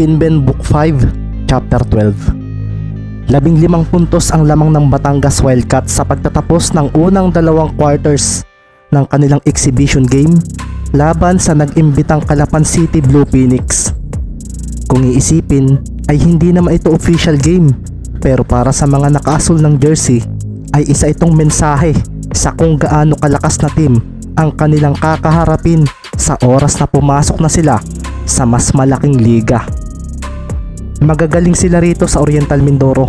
Kinben Book 5, Chapter 12 Labing limang puntos ang lamang ng Batangas Wildcats sa pagtatapos ng unang dalawang quarters ng kanilang exhibition game laban sa nag-imbitang Kalapan City Blue Phoenix. Kung iisipin ay hindi naman ito official game pero para sa mga nakaasul ng jersey ay isa itong mensahe sa kung gaano kalakas na team ang kanilang kakaharapin sa oras na pumasok na sila sa mas malaking liga. Magagaling sila rito sa Oriental Mindoro.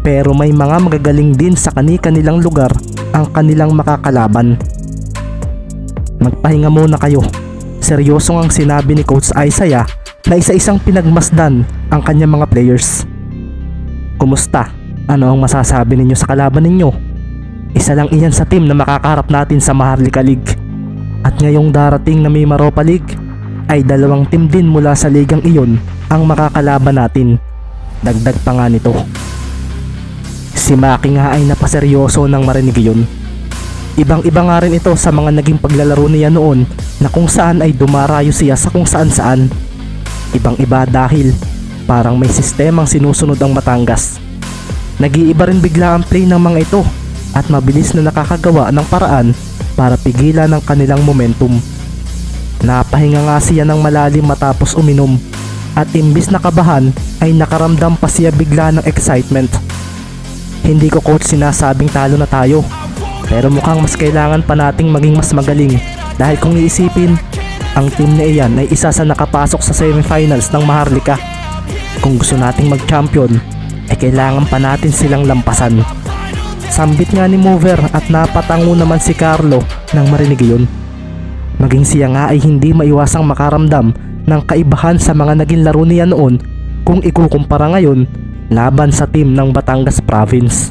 Pero may mga magagaling din sa kani-kanilang lugar ang kanilang makakalaban. Magpahinga muna kayo. Seryoso ang sinabi ni Coach Isaiah na isa-isang pinagmasdan ang kanyang mga players. Kumusta? Ano ang masasabi ninyo sa kalaban ninyo? Isa lang iyan sa team na makakaharap natin sa Maharlika League. At ngayong darating na may Maropa League, ay dalawang team din mula sa ligang iyon ang makakalaban natin. Dagdag pa nga nito. Si Maki nga ay napaseryoso nang marinig yun. Ibang iba nga rin ito sa mga naging paglalaro niya noon na kung saan ay dumarayo siya sa kung saan saan. Ibang iba dahil parang may sistemang sinusunod ang Batangas. Nag-iiba rin bigla ang play ng mga ito at mabilis na nakakagawa ng paraan para pigilan ang kanilang momentum. Napahinga nga siya ng malalim matapos uminom at imbis na kabahan ay nakaramdam pa siya bigla ng excitement. Hindi ko coach sinasabing talo na tayo pero mukhang mas kailangan pa nating maging mas magaling dahil kung iisipin ang team na iyan ay isa sa nakapasok sa semifinals ng Maharlika. Kung gusto nating mag-champion ay kailangan pa natin silang lampasan. Sambit nga ni Mover at napatango naman si Carlo nang marinig yun. Maging siya nga ay hindi maiwasang makaramdam ng kaibahan sa mga naging laro niya noon kung ikukumpara ngayon laban sa team ng Batangas Province.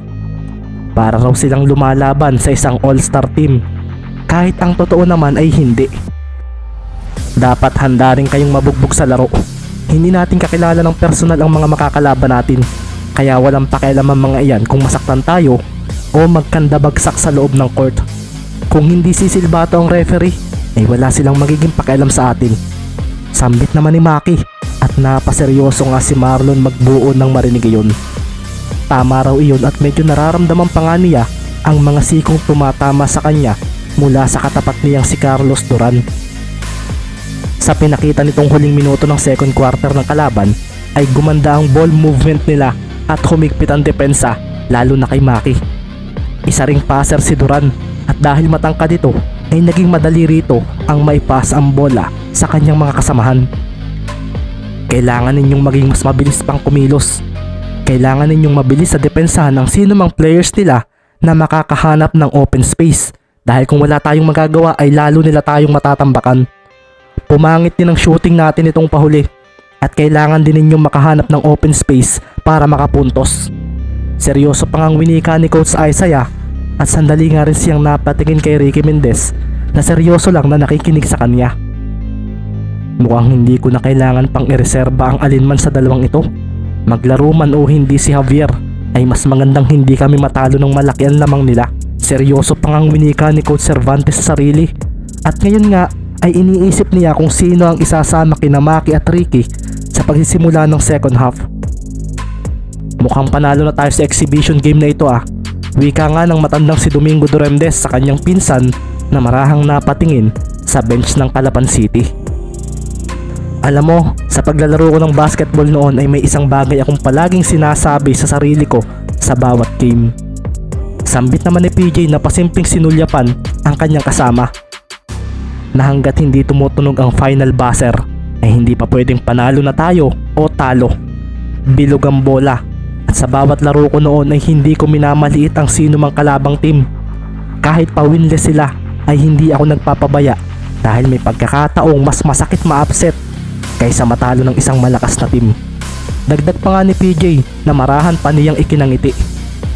Para raw silang lumalaban sa isang all-star team kahit ang totoo naman ay hindi. Dapat handa rin kayong mabugbog sa laro. Hindi natin kakilala ng personal ang mga makakalaban natin kaya walang pakialam ang mga iyan kung masaktan tayo o magkandabagsak sa loob ng court. Kung hindi sisilbato ang referee, ay wala silang magiging pakialam sa atin. Sambit naman ni Maki at napaseryoso nga si Marlon magbuo ng marinig iyon. Tama raw iyon at medyo nararamdaman pa nga niya ang mga sikong tumatama sa kanya mula sa katapat niyang si Carlos Duran. Sa pinakita nitong huling minuto ng second quarter ng kalaban ay gumanda ang ball movement nila at humigpit ang depensa lalo na kay Maki. Isa ring passer si Duran at dahil matangkad ito ay naging madali rito ang maipas ang bola sa kanyang mga kasamahan. Kailangan ninyong maging mas mabilis pang kumilos. Kailangan ninyong mabilis sa depensa ng sino mang players nila na makakahanap ng open space dahil kung wala tayong magagawa ay lalo nila tayong matatambakan. Pumangit din ang shooting natin itong pahuli at kailangan din ninyong makahanap ng open space para makapuntos. Seryoso pang ang winika ni Coach Isaiah at sandali nga rin siyang napatingin kay Ricky Mendez na seryoso lang na nakikinig sa kanya. Mukhang hindi ko na kailangan pang ireserba ang alinman sa dalawang ito. Maglaro man o hindi si Javier ay mas magandang hindi kami matalo ng malaki ang lamang nila. Seryoso pang ang winika ni Coach Cervantes sa sarili. At ngayon nga ay iniisip niya kung sino ang isasama kina Maki at Ricky sa pagsisimula ng second half. Mukhang panalo na tayo sa exhibition game na ito ah Wika nga ng matandang si Domingo Duremdes sa kanyang pinsan na marahang napatingin sa bench ng Calapan City. Alam mo, sa paglalaro ko ng basketball noon ay may isang bagay akong palaging sinasabi sa sarili ko sa bawat game. Sambit naman ni PJ na pasimpleng sinulyapan ang kanyang kasama. Na hanggat hindi tumutunog ang final buzzer ay hindi pa pwedeng panalo na tayo o talo. Bilog ang bola at sa bawat laro ko noon ay hindi ko minamaliit ang sino mang kalabang team. Kahit pa winless sila ay hindi ako nagpapabaya dahil may pagkakataong mas masakit ma-upset kaysa matalo ng isang malakas na team. Dagdag pa nga ni PJ na marahan pa niyang ikinangiti.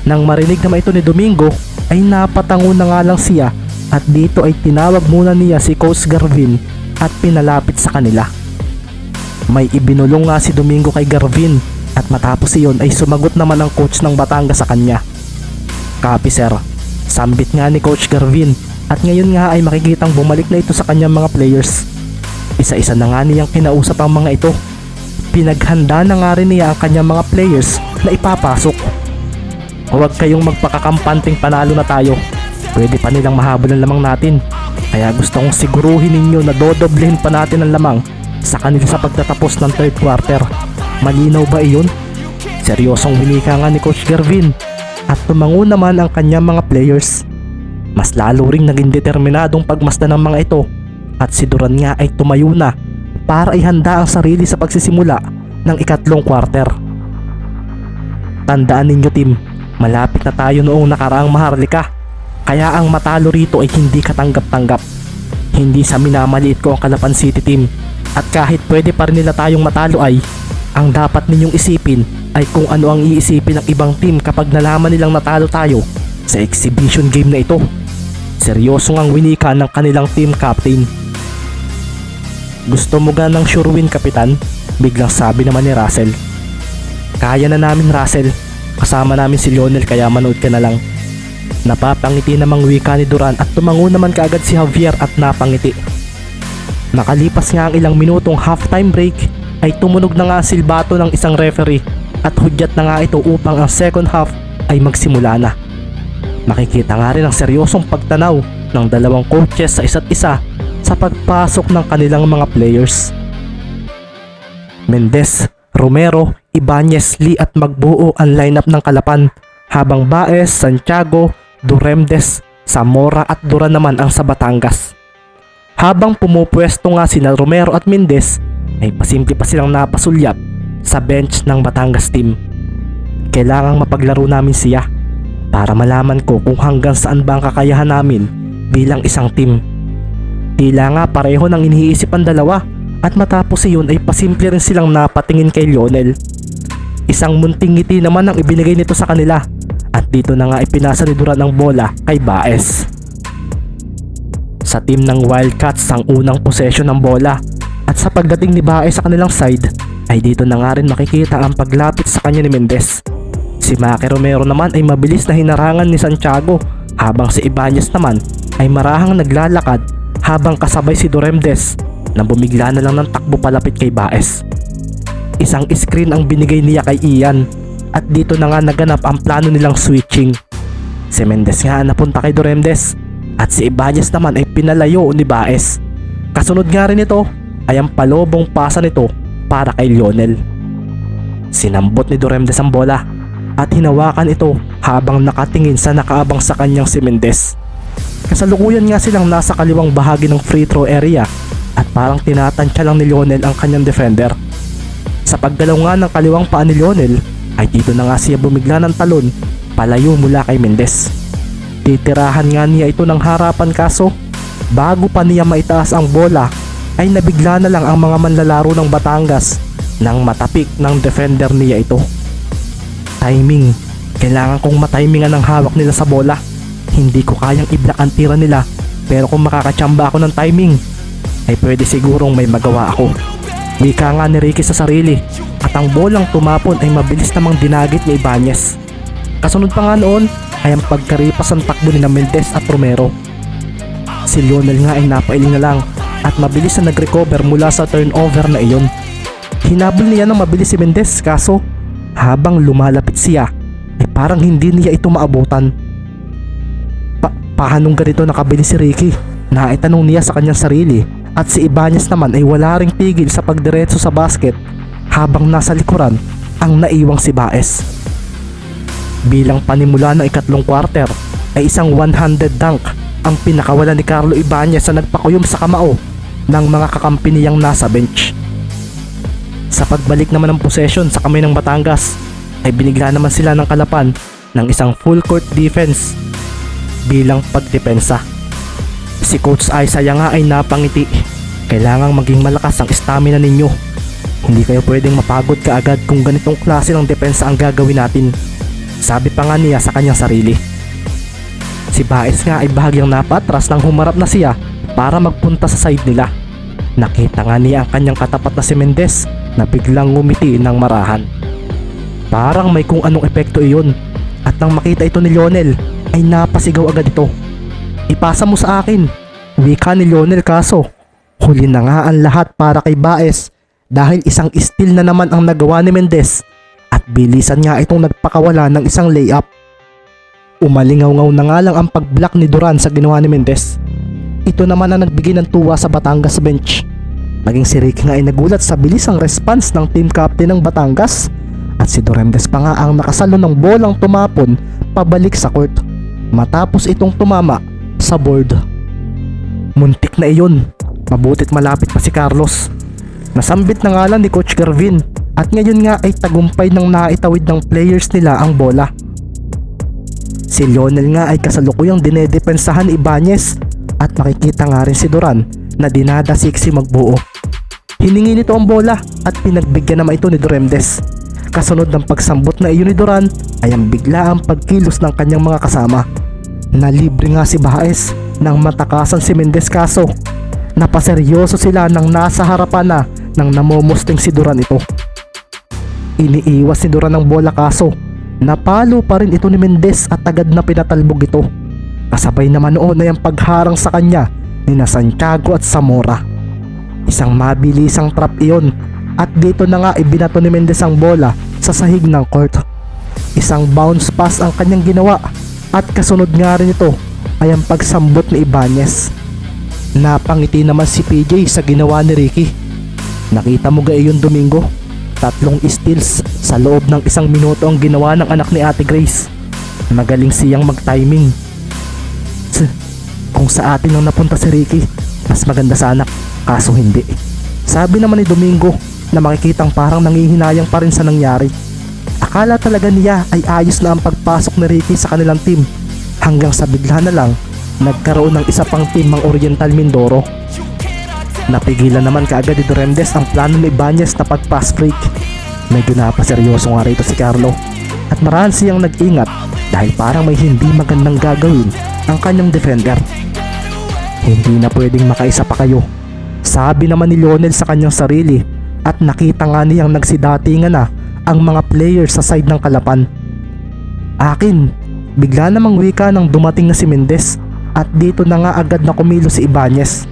Nang marinig naman ito ni Domingo ay napatango na nga lang siya at dito ay tinawag muna niya si Coach Garvin at pinalapit sa kanila. May ibinulong nga si Domingo kay Garvin at matapos iyon ay sumagot naman ang coach ng Batangas sa kanya. Copy sir, sambit nga ni Coach Garvin at ngayon nga ay makikitang bumalik na ito sa kanyang mga players. Isa-isa na nga niyang kinausap ang mga ito. Pinaghanda na nga rin niya ang kanyang mga players na ipapasok. Huwag kayong magpakakampanting panalo na tayo. Pwede pa nilang mahabol ang lamang natin. Kaya gusto kong siguruhin ninyo na dodoblehin pa natin ang lamang sa kanila sa pagtatapos ng third quarter. Malinaw ba iyon? Seryosong winika nga ni Coach Gervin at tumango naman ang kanyang mga players. Mas lalo ring naging determinadong pagmasdan ng mga ito at si Duran nga ay tumayo na para ihanda ang sarili sa pagsisimula ng ikatlong quarter. Tandaan ninyo team, malapit na tayo noong nakaraang maharlika kaya ang matalo rito ay hindi katanggap-tanggap. Hindi sa minamaliit ko ang Kalapan City team at kahit pwede pa rin nila tayong matalo ay ang dapat ninyong isipin ay kung ano ang iisipin ng ibang team kapag nalaman nilang natalo tayo sa exhibition game na ito. Seryoso ang winika ng kanilang team captain. Gusto mo ga ng sure win kapitan? Biglang sabi naman ni Russell. Kaya na namin Russell. Kasama namin si Lionel kaya manood ka na lang. Napapangiti namang wika ni Duran at tumango naman kaagad si Javier at napangiti. Nakalipas nga ang ilang minutong halftime break ay tumunog na nga silbato ng isang referee at hudyat na nga ito upang ang second half ay magsimula na. Makikita nga rin ang seryosong pagtanaw ng dalawang coaches sa isa't isa sa pagpasok ng kanilang mga players. Mendez, Romero, Ibanez, Lee at Magbuo ang lineup ng Kalapan habang Baez, Santiago, Duremdes, Zamora at Duran naman ang sa Batangas. Habang pumupwesto nga sina Romero at Mendez ay pasimple pa silang napasulyap sa bench ng Batangas team. Kailangang mapaglaro namin siya para malaman ko kung hanggang saan ba ang kakayahan namin bilang isang team. Tila nga pareho nang iniisip ang dalawa at matapos iyon ay pasimple rin silang napatingin kay Lionel. Isang munting ngiti naman ang ibinigay nito sa kanila at dito na nga ipinasa ni Duran ang bola kay Baez. Sa team ng Wildcats ang unang possession ng bola at sa pagdating ni Baez sa kanilang side ay dito na nga rin makikita ang paglapit sa kanya ni Mendez. Si Maki Romero naman ay mabilis na hinarangan ni Santiago habang si Ibanez naman ay marahang naglalakad habang kasabay si Doremdes na bumigla na lang ng takbo palapit kay Baez. Isang screen ang binigay niya kay Ian at dito na nga naganap ang plano nilang switching. Si Mendez nga napunta kay Doremdes at si Ibanez naman ay pinalayo ni Baez. Kasunod nga rin ito ay ang palobong pasa nito para kay Lionel. Sinambot ni Doremdes ang bola at hinawakan ito habang nakatingin sa nakaabang sa kanyang si Mendez. Kasalukuyan nga silang nasa kaliwang bahagi ng free throw area at parang tinatansya lang ni Lionel ang kanyang defender. Sa paggalaw nga ng kaliwang paa ni Lionel ay dito na nga siya bumigla ng talon palayo mula kay Mendez. Titirahan nga niya ito ng harapan kaso bago pa niya maitaas ang bola ay nabigla na lang ang mga manlalaro ng Batangas nang matapik ng defender niya ito. Timing. Kailangan kong matimingan ang hawak nila sa bola. Hindi ko kayang i-block ang tira nila pero kung makakatsamba ako ng timing ay pwede sigurong may magawa ako. Wika nga ni Ricky sa sarili at ang bolang tumapon ay mabilis namang dinagit ni Ibanez. Kasunod pa nga noon ay ang pagkaripas ng takbo ni Mendez at Romero. Si Lionel nga ay napailing na lang at mabilis na nag-recover mula sa turnover na iyon. Hinabol niya ng mabilis si Mendez kaso habang lumalapit siya ay parang hindi niya ito maabutan. Pa paanong ganito nakabili si Ricky? Naitanong niya sa kanyang sarili at si Ibanez naman ay wala ring tigil sa pagdiretso sa basket habang nasa likuran ang naiwang si Baez. Bilang panimula ng ikatlong quarter ay isang 100 dunk ang pinakawalan ni Carlo Ibanez sa nagpakuyom sa kamao ng mga kakampi niyang nasa bench. Sa pagbalik naman ng possession sa kamay ng Batangas ay binigla naman sila ng kalapan ng isang full court defense bilang pagdepensa. Si Coach Isaiah nga ay napangiti. Kailangang maging malakas ang stamina ninyo. Hindi kayo pwedeng mapagod kaagad kung ganitong klase ng depensa ang gagawin natin. Sabi pa nga niya sa kanyang sarili. Si Baez nga ay bahagyang napatras nang humarap na siya para magpunta sa side nila. Nakita nga niya ang kanyang katapat na si Mendez na biglang ngumiti ng marahan. Parang may kung anong epekto iyon at nang makita ito ni Lionel ay napasigaw agad ito. Ipasa mo sa akin. Wika ni Lionel kaso. Huli na nga ang lahat para kay Baez dahil isang steal na naman ang nagawa ni Mendez at bilisan nga itong nagpakawala ng isang layup. Umalingaw-ngaw na nga lang ang pag-block ni Duran sa ginawa ni Mendez. Ito naman ang nagbigay ng tuwa sa Batangas bench. Naging si Ricky nga ay nagulat sa bilisang response ng team captain ng Batangas at si Doremdes pa nga ang nakasalo ng bolang tumapon pabalik sa court matapos itong tumama sa board. Muntik na iyon. Mabutit malapit pa si Carlos. Nasambit na nga lang ni Coach Garvin at ngayon nga ay tagumpay ng naitawid ng players nila ang bola. Si Lionel nga ay kasalukuyang dinedepensahan ni Ibanez at makikita nga rin si Duran na dinadasiksi magbuo. Hiningi nito ang bola at pinagbigyan naman ito ni Duremdes. Kasunod ng pagsambot na iyon ni Duran ay ang bigla ang pagkilos ng kanyang mga kasama. Nalibre nga si Baez nang matakasan si Mendez kaso napaseryoso sila nang nasa harapan na nang namomusting si Duran ito. Iniiwas ni Duran ang bola kaso napalo pa rin ito ni Mendez at agad na pinatalbog ito. Kasabay naman noon ay ang pagharang sa kanya ni na Santiago at Zamora. Isang mabilisang trap iyon at dito na nga ibinato ni Mendez ang bola sa sahig ng court. Isang bounce pass ang kanyang ginawa at kasunod nga rin ito ay ang pagsambot ni Ibanez. Napangiti naman si PJ sa ginawa ni Ricky. Nakita mo ga iyon Domingo? Tatlong steals sa loob ng isang minuto ang ginawa ng anak ni Ate Grace. Magaling siyang mag-timing. Kung sa atin ang napunta si Ricky, mas maganda sana kaso hindi. Sabi naman ni Domingo na makikitang parang nangihinayang pa rin sa nangyari. Akala talaga niya ay ayos na ang pagpasok ni Ricky sa kanilang team hanggang sa bigla na lang nagkaroon ng isa pang team ang Oriental Mindoro. Napigilan naman kaagad ni Durendes ang plano ni Ibanez na pag-pass break. Medyo napaseryoso nga rito si Carlo at marahil siyang nag-ingat dahil parang may hindi magandang gagawin ang kanyang defender. Hindi na pwedeng makaisa pa kayo. Sabi naman ni Lionel sa kanyang sarili at nakita nga niyang nagsidatingan na ang mga players sa side ng kalapan. Akin, bigla namang wika nang dumating na si Mendez at dito na nga agad na kumilo si Ibanez.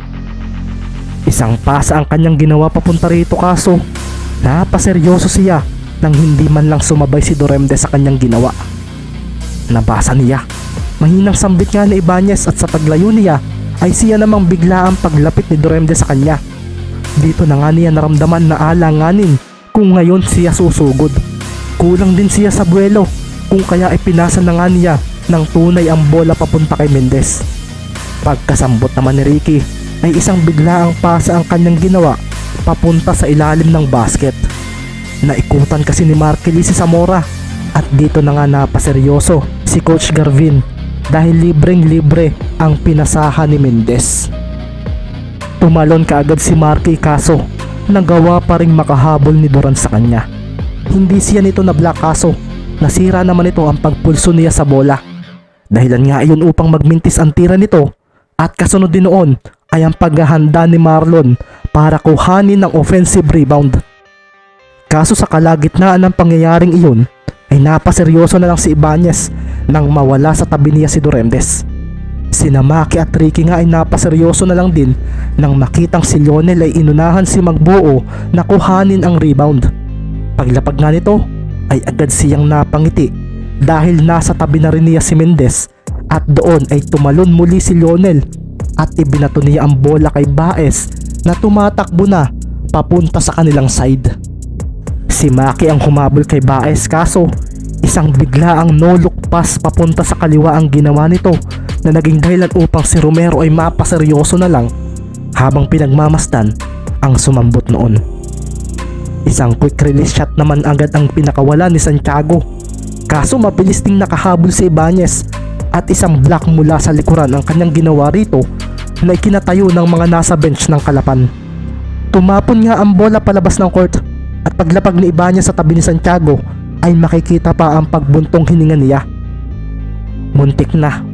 Isang pasa ang kanyang ginawa papunta rito kaso napaseryoso siya nang hindi man lang sumabay si Doremde sa kanyang ginawa. Nabasa niya. Mahinang sambit nga ni Ibanez at sa paglayo niya ay siya namang bigla ang paglapit ni Doremde sa kanya. Dito na nga niya naramdaman na alanganin kung ngayon siya susugod. Kulang din siya sa buwelo kung kaya ay pinasa na nga niya ng tunay ang bola papunta kay Mendez. Pagkasambot naman ni Ricky ay isang biglaang pasa ang kanyang ginawa papunta sa ilalim ng basket. Naikutan kasi ni Markelly si Zamora at dito na nga napaseryoso si Coach Garvin dahil libreng libre ang pinasahan ni Mendez. Tumalon kaagad si Marky kaso nagawa pa rin makahabol ni Duran sa kanya. Hindi siya nito na black kaso nasira naman ito ang pagpulso niya sa bola. Dahilan nga iyon upang magmintis ang tira nito at kasunod din noon ay ang paghahanda ni Marlon para kuhanin ng offensive rebound. Kaso sa kalagitnaan ng pangyayaring iyon ay napaseryoso na lang si Ibanez nang mawala sa tabi niya si Duremdes. Sina Maki at Ricky nga ay napaseryoso na lang din nang makitang si Lionel ay inunahan si Magbuo na kuhanin ang rebound. Paglapag nga nito ay agad siyang napangiti dahil nasa tabi na rin niya si Mendez at doon ay tumalon muli si Lionel at ibinato niya ang bola kay Baez na tumatakbo na papunta sa kanilang side. Si Maki ang humabol kay Baez kaso isang bigla ang no look pass papunta sa kaliwa ang ginawa nito na naging dahilan upang si Romero ay mapaseryoso na lang habang pinagmamasdan ang sumambot noon. Isang quick release shot naman agad ang pinakawala ni Santiago. Kaso mabilis ding nakahabol si Ibanez at isang block mula sa likuran ang kanyang ginawa rito na ikinatayo ng mga nasa bench ng kalapan. Tumapon nga ang bola palabas ng court at paglapag ni Ibanez sa tabi ni Santiago ay makikita pa ang pagbuntong hininga niya. Muntik na.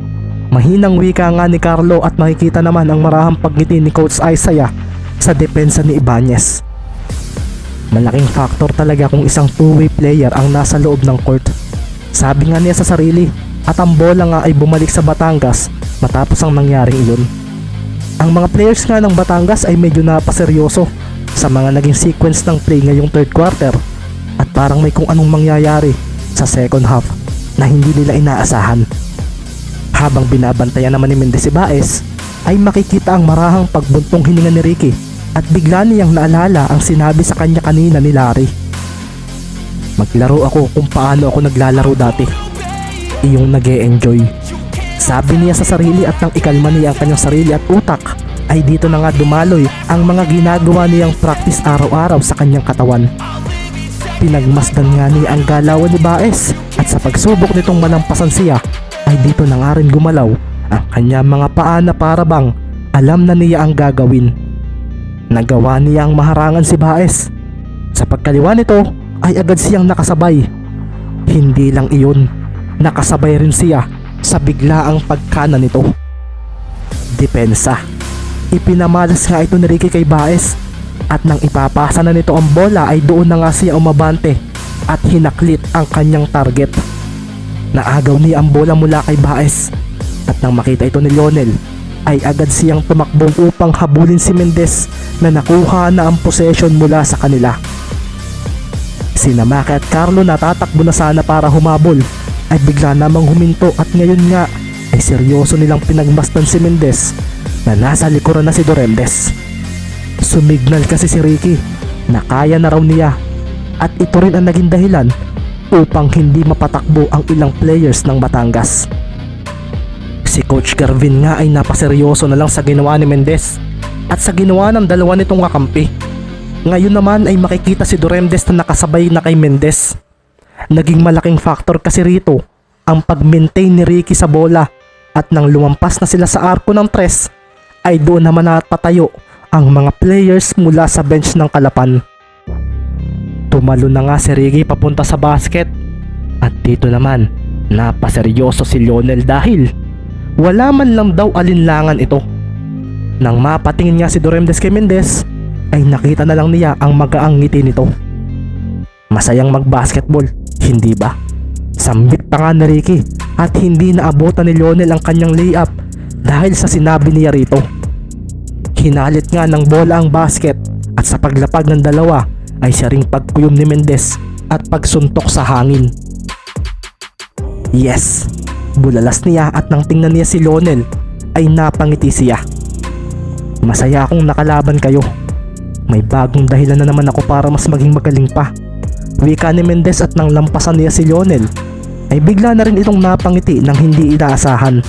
Mahinang wika nga ni Carlo at makikita naman ang marahang pagngiti ni Coach Isaiah sa depensa ni Ibanez. Malaking factor talaga kung isang two-way player ang nasa loob ng court. Sabi nga niya sa sarili at ang bola nga ay bumalik sa Batangas matapos ang nangyaring iyon. Ang mga players nga ng Batangas ay medyo napaseryoso sa mga naging sequence ng play ngayong third quarter at parang may kung anong mangyayari sa second half na hindi nila inaasahan. Habang binabantayan naman ni Mendez si Baez, ay makikita ang marahang pagbuntong hininga ni Ricky at bigla niyang naalala ang sinabi sa kanya kanina ni Larry. Maglaro ako kung paano ako naglalaro dati. Iyong nag enjoy Sabi niya sa sarili at nang ikalma niya ang kanyang sarili at utak ay dito na nga dumaloy ang mga ginagawa niyang practice araw-araw sa kanyang katawan. Pinagmasdan nga niya ang galawan ni Baez at sa pagsubok nitong malampasan siya ay dito na nga rin gumalaw ang kanyang mga paa na para bang alam na niya ang gagawin. Nagawa niya ang maharangan si Baez. Sa pagkaliwa nito ay agad siyang nakasabay. Hindi lang iyon, nakasabay rin siya sa biglaang pagkana nito. Depensa. Ipinamalas nga ito ni Ricky kay Baez at nang ipapasa na nito ang bola ay doon na nga siya umabante at hinaklit ang kanyang target. Naagaw niya ang bola mula kay Baez at nang makita ito ni Lionel ay agad siyang tumakbo upang habulin si Mendez na nakuha na ang possession mula sa kanila. Sina Maki at Carlo natatakbo na sana para humabol ay bigla namang huminto at ngayon nga ay seryoso nilang pinagmasdan si Mendez na nasa likuran na si Doremdes. Sumignal kasi si Ricky na kaya na raw niya at ito rin ang naging dahilan upang hindi mapatakbo ang ilang players ng Batangas. Si Coach Garvin nga ay napaseryoso na lang sa ginawa ni Mendez at sa ginawa ng dalawa nitong kakampi. Ngayon naman ay makikita si Doremdes na nakasabay na kay Mendez. Naging malaking factor kasi rito ang pag-maintain ni Ricky sa bola at nang lumampas na sila sa arko ng tres ay doon naman natatayo ang mga players mula sa bench ng Kalapan. Tumalo na nga si Ricky papunta sa basket at dito naman napaseryoso si Lionel dahil wala man lang daw alinlangan ito. Nang mapatingin nga si Doremdes kay Mendez ay nakita na lang niya ang magaang ngiti nito. Masayang mag-basketball, hindi ba? Sambit pa nga ni Ricky at hindi naabutan ni Lionel ang kanyang layup dahil sa sinabi niya rito. Hinalit nga ng bola ang basket at sa paglapag ng dalawa ay siya ring pagkuyom ni Mendez at pagsuntok sa hangin. Yes, bulalas niya at nang tingnan niya si Lionel ay napangiti siya. Masaya akong nakalaban kayo. May bagong dahilan na naman ako para mas maging magaling pa. Wika ni Mendez at nang lampasan niya si Lionel ay bigla na rin itong napangiti nang hindi inaasahan.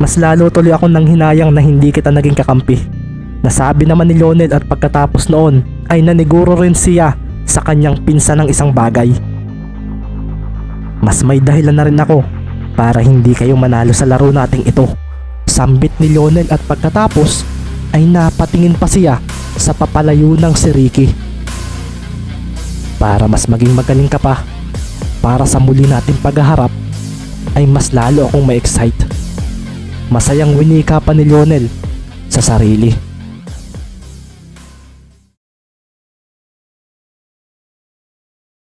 Mas lalo tuloy ako nang hinayang na hindi kita naging kakampi. Nasabi naman ni Lionel at pagkatapos noon ay naniguro rin siya sa kanyang pinsan ng isang bagay. Mas may dahilan na rin ako para hindi kayo manalo sa laro nating ito. Sambit ni Lionel at pagkatapos ay napatingin pa siya sa papalayo ng si Ricky. Para mas maging magaling ka pa, para sa muli nating paghaharap, ay mas lalo akong ma-excite. Masayang winika pa ni Lionel sa sarili.